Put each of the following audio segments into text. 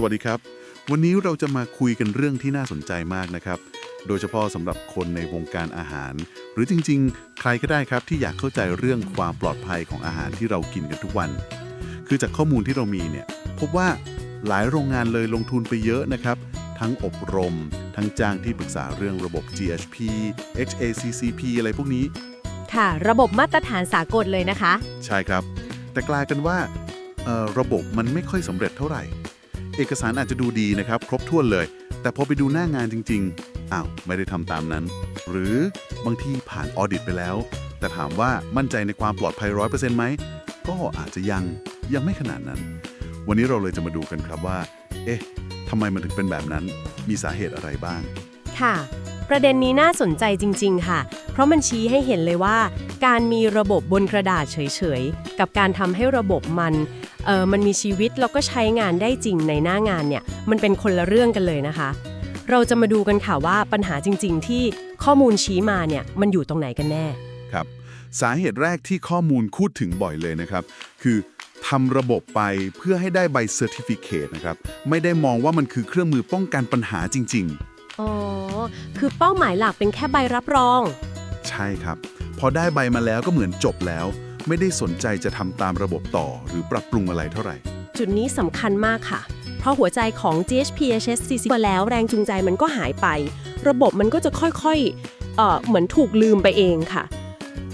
สวัสดีครับ วันนี้เราจะมาคุยกันเรื่องที่น่าสนใจมากนะครับ โดยเฉพาะสำหรับคนในวงการอาหาร หรือจริง ๆ ใครก็ได้ครับที่อยากเข้าใจเรื่องความปลอดภัยของอาหารที่เรากินกันทุกวัน คือจากข้อมูลที่เรามีเนี่ยพบว่าหลายโรงงานเลยลงทุนไปเยอะนะครับ ทั้งอบรม ทั้งจ้างที่ปรึกษาเรื่องระบบ GHP HACCP อะไรพวกนี้ ค่ะ ระบบมาตรฐานสากลเลยนะคะ ใช่ครับ แต่กลายเป็นว่าเอ่อระบบมันไม่ค่อยสำเร็จเท่าไหร่ เอกสารอาจจะดูดีนะครับ ครบถ้วนเลย แต่พอไปดูหน้างานจริง ๆ อ้าว ไม่ได้ทำตามนั้น หรือบางที่ผ่านออดิตไปแล้ว แต่ถามว่ามั่นใจในความปลอดภัย100%ไหม ก็อาจจะยัง ยังไม่ขนาดนั้น วันนี้เราเลยจะมาดูกันครับว่า เอ๊ะทำไมมันถึงเป็นแบบนั้น มีสาเหตุอะไรบ้าง ค่ะ ประเด็นนี้น่าสนใจจริง ๆ ค่ะ เพราะมันชี้ให้เห็นเลยว่า การมีระบบบนกระดาษเฉยๆ กับการทำให้ระบบมัน เออมันมีชีวิตแล้วก็ใช้งานได้จริงในหน้างานเนี่ยมันเป็นคนละเรื่องกันเลยนะคะ เราจะมาดูกันค่ะว่าปัญหาจริง ๆ ที่ข้อมูลชี้มาเนี่ยมันอยู่ตรงไหนกันแน่ครับ สาเหตุแรกที่ข้อมูลพูดถึงบ่อยเลยนะครับ คือทำระบบไปเพื่อให้ได้ใบเซอร์ติฟิเคนะครับ ไม่ได้มองว่ามันคือเครื่องมือป้องกันปัญหาจริงอ๋อ คือเป้าหมายหลักเป็นแค่ใบรับรองๆใช่ครับ พอได้ใบมาแล้วก็เหมือนจบแล้ว ไม่ได้สนใจจะทำตามระบบต่อหรือปรับปรุงอะไรเท่าไหร่ จุดนี้สำคัญมากค่ะ เพราะหัวใจของ GHP HSCC มาแล้วแรงจูงใจมันก็หายไป ระบบมันก็จะค่อยๆเอ่อเหมือนถูกลืมไปเองค่ะ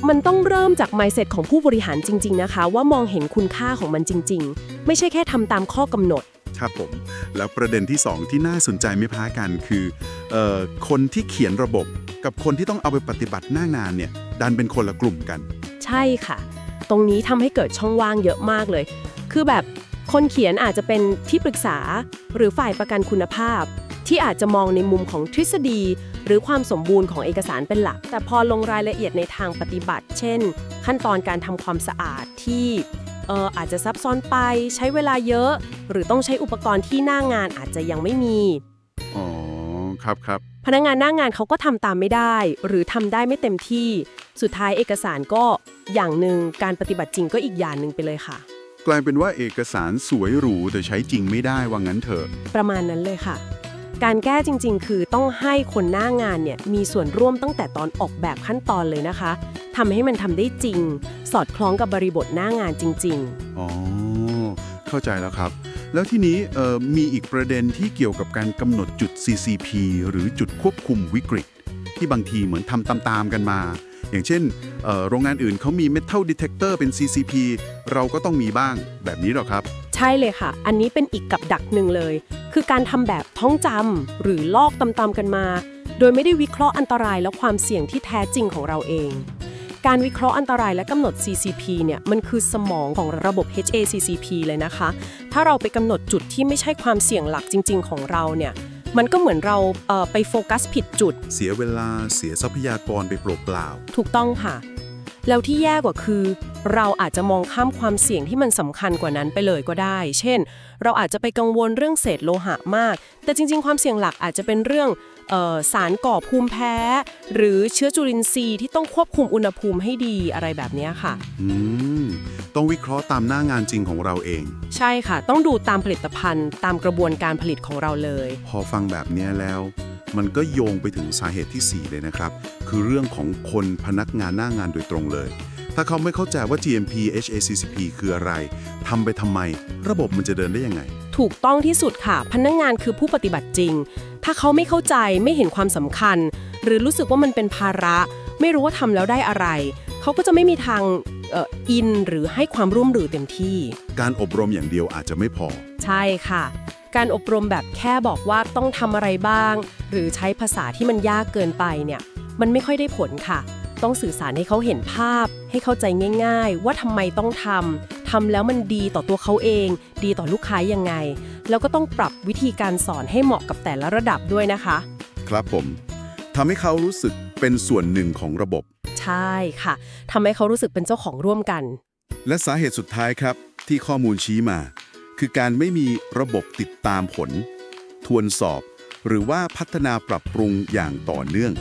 มันต้องเริ่มจาก mindset ของผู้บริหารจริง ๆ นะคะ ว่ามองเห็นคุณค่าของมันจริง ๆ ไม่ใช่แค่ทำตามข้อกำหนดครับผม แล้วประเด็นที่ 2 ที่น่าสนใจไม่พ้ากันคือเออคนที่เขียนระบบกับคนที่ต้องเอาไปปฏิบัติหน้างานเนี่ยดันเป็นคนละกลุ่มกัน ใช่ค่ะ ตรงนี้ทำให้เกิดช่องว่างเยอะมากเลย คือแบบคนเขียนอาจจะเป็นที่ปรึกษา หรือฝ่ายประกันคุณภาพ ที่อาจจะมองในมุมของทฤษฎี หรือความสมบูรณ์ของเอกสารเป็นหลัก แต่พอลงรายละเอียดในทางปฏิบัติ เช่น ขั้นตอนการทำความสะอาดที่เอ่ออาจจะซับซ้อนไปใช้เวลาเยอะ หรือต้องใช้อุปกรณ์ที่หน้างานอาจจะยังไม่มีอ๋อครับครับพนักงานหน้างานเขาก็ทำตามไม่ได้ หรือทำได้ไม่เต็มที่ สุดท้ายเอกสารก็อย่างหนึ่งการปฏิบัติจริงก็อีกอย่างหนึ่งไปเลยค่ะ กลายเป็นว่าเอกสารสวยหรูแต่ใช้จริงไม่ได้ว่างั้นเถอะ ประมาณนั้นเลยค่ะ การแก้จริง ๆ คือต้องให้คนหน้างานเนี่ยมีส่วนร่วมตั้งแต่ตอนออกแบบขั้นตอนเลยนะคะทำให้มันทำได้จริง สอดคล้องกับบริบทหน้างานจริงอ๋อ เข้าใจแล้วครับ แล้วทีนี้เอ่อมีอีกประเด็นที่เกี่ยวกับการกำหนดจุด CCP หรือจุดควบคุมวิกฤต ที่บางทีเหมือนทำตามๆกันมา อย่างเช่นโรงงานอื่นเขามี Metal Detector เป็น CCP เราก็ต้องมีบ้างแบบนี้หรอครับ ใช่เลยค่ะ อันนี้เป็นอีกกับดักหนึ่งเลย คือการทำแบบท่องจำหรือลอกตามๆกันมา โดยไม่ได้วิเคราะห์อันตรายและความเสี่ยงที่แท้จริงของเราเอง การวิเคราะห์อันตรายและกำหนด CCP เนี่ยมันคือสมองของระบบ HACCP เลยนะคะ ถ้าเราไปกำหนดจุดที่ไม่ใช่ความเสี่ยงหลักจริง ๆ ของเราเนี่ย มันก็เหมือนเราเอ่อไปโฟกัสผิดจุด เสียเวลาเสียทรัพยากรไปเปล่าถูกต้องค่ะ แล้วที่แย่กว่าคือ เราอาจจะมองข้ามความเสี่ยงที่มันสำคัญกว่านั้นไปเลยก็ได้ เช่น เราอาจจะไปกังวลเรื่องเศษโลหะมาก แต่จริง ๆ ความเสี่ยงหลักอาจจะเป็นเรื่องเออสารก่อภูมิแพ้ หรือเชื้อจุลินทรีย์ที่ต้องควบคุมอุณหภูมิให้ดีอะไรแบบเนี้ยค่ะ ๆอืม ต้องวิเคราะห์ตามหน้างานจริงของเราเอง ใช่ค่ะ ต้องดูตามผลิตภัณฑ์ ตามกระบวนการผลิตของเราเลย พอฟังแบบเนี้ยแล้ว มันก็โยงไปถึงสาเหตุที่ 4 เลยนะครับ คือเรื่องของคนพนักงานหน้างานโดยตรงเลย ถ้าเขาไม่เข้าใจว่า GMP HACCP คืออะไรทำไปทำไม ระบบมันจะเดินได้ยังไง ถูกต้องที่สุดค่ะ พนักงานคือผู้ปฏิบัติจริง ถ้าเขาไม่เข้าใจไม่เห็นความสำคัญ หรือรู้สึกว่ามันเป็นภาระ ไม่รู้ว่าทำแล้วได้อะไร เขาก็จะไม่มีทางเอ่ออินหรือให้ความร่วมมือเต็มที่ การอบรมอย่างเดียวอาจจะไม่พอ ใช่ค่ะ การอบรมแบบแค่บอกว่าต้องทำอะไรบ้าง หรือใช้ภาษาที่มันยากเกินไปเนี่ย มันไม่ค่อยได้ผลค่ะ ต้องสื่อสารให้เขาเห็นภาพ ให้เข้าใจง่าย ๆ ว่าทำไมต้องทำทำแล้วมันดีต่อตัวเขาเอง ดีต่อลูกค้ายังไง แล้วก็ต้องปรับวิธีการสอนให้เหมาะกับแต่ละระดับด้วยนะคะ ครับผมทำให้เขารู้สึกเป็นส่วนหนึ่งของระบบ ใช่ค่ะทำให้เขารู้สึกเป็นเจ้าของร่วมกัน และสาเหตุสุดท้ายครับ ที่ข้อมูลชี้มา คือการไม่มีระบบติดตามผล ทวนสอบ หรือว่าพัฒนาปรับปรุงอย่างต่อเนื่อง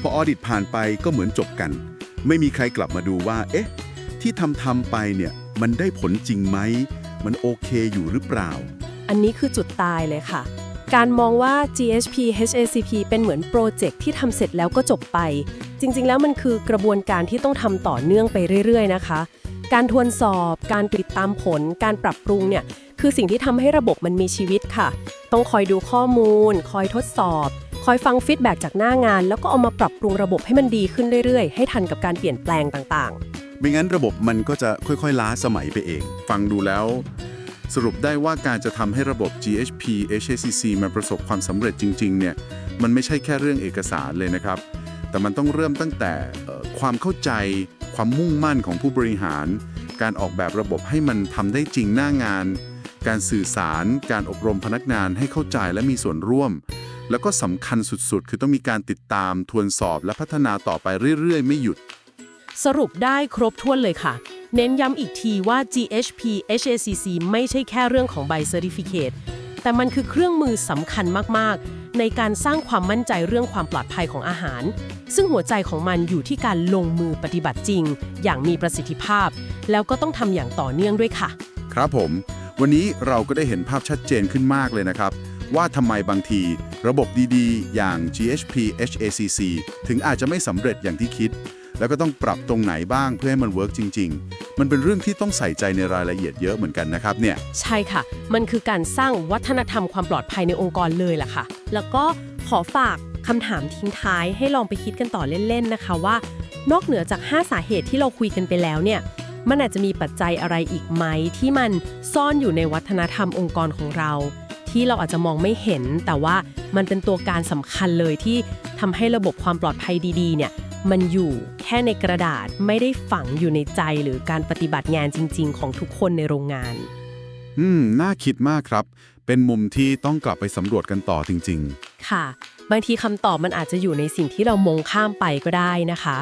พอออดิตผ่านไปก็เหมือนจบกัน ไม่มีใครกลับมาดูว่า เอ๊ะ ที่ทำทำไปเนี่ยมันได้ผลจริงไหม มันโอเคอยู่หรือเปล่าออันนี้คือจุดตายเลยค่ะ การมองว่า GHP HACP เป็นเหมือนโปรเจกต์ที่ทำเสร็จแล้วก็จบไป จริงๆ แล้วมันคือกระบวนการที่ต้องทำต่อเนื่องไปเรื่อยๆ นะคะ การทวนสอบ การติดตามผล การปรับปรุงเนี่ยคือสิ่งที่ทำให้ระบบมันมีชีวิตค่ะ ต้องคอยดูข้อมูล คอยทดสอบ คอยฟังฟีดแบ็กจากหน้างาน แล้วก็เอามาปรับปรุงระบบให้มันดีขึ้นเรื่อยๆ ให้ทันกับการเปลี่ยนแปลงต่างๆ ไม่งั้นระบบมันก็จะค่อยๆ ล้าสมัยไปเอง ฟังดูแล้ว สรุปได้ว่าการจะทำให้ระบบ GHP HACC มันประสบความสำเร็จจริงๆ เนี่ย มันไม่ใช่แค่เรื่องเอกสารเลยนะครับ แต่มันต้องเริ่มตั้งแต่ความเข้าใจ ความมุ่งมั่นของผู้บริหาร การออกแบบระบบให้มันทำได้จริงหน้างาน การสื่อสาร การอบรมพนักงานให้เข้าใจและมีส่วนร่วม แล้วก็สำคัญสุดๆ คือต้องมีการติดตามทวนสอบและพัฒนาต่อไปเรื่อยๆ ไม่หยุด สรุปได้ครบถ้วนเลยค่ะ เน้นย้ำอีกทีว่า GHP HACC ไม่ใช่แค่เรื่องของใบ Certificate แต่มันคือเครื่องมือสำคัญมากๆ ในการสร้างความมั่นใจเรื่องความปลอดภัยของอาหาร ซึ่งหัวใจของมันอยู่ที่การลงมือปฏิบัติจริง อย่างมีประสิทธิภาพ แล้วก็ต้องทำอย่างต่อเนื่องด้วยค่ะ ครับผม วันนี้เราก็ได้เห็นภาพชัดเจนขึ้นมากเลยนะครับ ว่าทำไมบางที ระบบดีๆ อย่าง GHP HACC ถึงอาจจะไม่สำเร็จอย่างที่คิด แล้วก็ต้องปรับตรงไหนบ้างเพื่อให้มันเวิร์กจริง ๆ มันเป็นเรื่องที่ต้องใส่ใจในรายละเอียดเยอะเหมือนกันนะครับเนี่ย ใช่ค่ะ มันคือการสร้างวัฒนธรรมความปลอดภัยในองค์กรเลยล่ะค่ะ แล้วก็ขอฝากคำถามทิ้งท้ายให้ลองไปคิดกันต่อเล่นๆนะคะว่า นอกเหนือจาก 5 สาเหตุที่เราคุยกันไปแล้วเนี่ย มันอาจจะมีปัจจัยอะไรอีกไหมที่มันซ่อนอยู่ในวัฒนธรรมองค์กรของเรา ที่เราอาจจะมองไม่เห็น แต่ว่ามันเป็นตัวการสำคัญเลยที่ทำให้ระบบความปลอดภัยดีๆเนี่ย มันอยู่แค่ในกระดาษไม่ได้ฝังอยู่ในใจหรือการปฏิบัติงานจริง ๆ ของทุกคนในโรงงาน อืม น่าคิดมากครับ เป็นมุมที่ต้องกลับไปสำรวจกันต่อจริง ๆ ค่ะ บางทีคำตอบมันอาจจะอยู่ในสิ่งที่เรามองข้ามไปก็ได้นะคะ